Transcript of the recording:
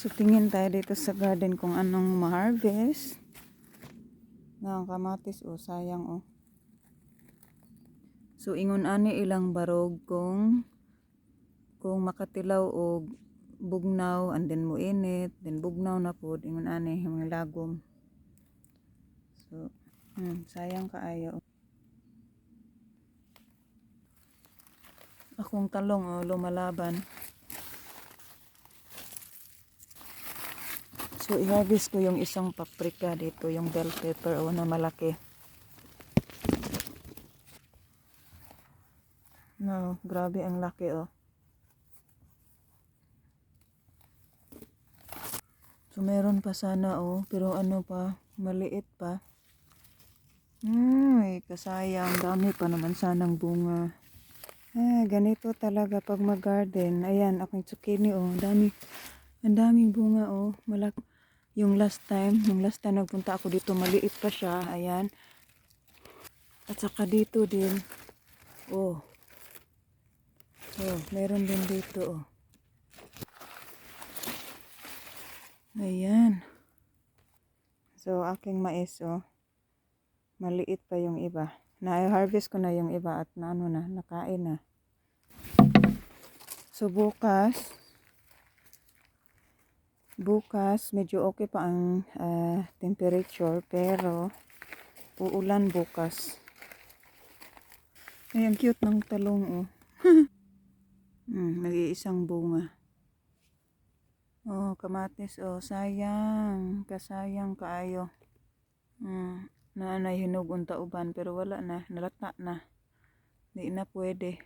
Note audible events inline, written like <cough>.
So tingin tayo dito sa garden kung anong ma-harvest. Nga kamatis oh, sayang oh. So ingon ani ilang barog kung kung makatilaw og bugnaw and then mo init, then bugnaw na pod ingon ani mga lagom. So hmm, sayang kaayo. Akong talong oh, lumalaban. So, i-harvest ko yung isang paprika dito, yung bell pepper o na malaki. No, grabe ang laki oh. So, meron pa sana oh, pero ano pa, maliit pa. Ay, kasayang, dami pa naman sanang bunga. Ah, ganito talaga pag mag-garden. Ayan, aking zucchini oh, dami. Ang daming bunga oh, malaki. Yung last time, yung last time nagpunta ako dito, maliit pa siya. Ayan. At saka dito din. Oh. Oh, meron din dito oh. Ayan. So, aking mais oh. Maliit pa yung iba. Na-harvest ko na yung iba at na ano na, nakain na. So, bukas, bukas medyo okay pa ang ah, temperature pero uulan bukas. Ay ang cute ng talong oh. <laughs> Hmm, nag-iisang bunga. Oh kamatis oh sayang. Kasayang kaayo. Hmm, na hinog unta uban pero wala na. Nalata na. Di na pwede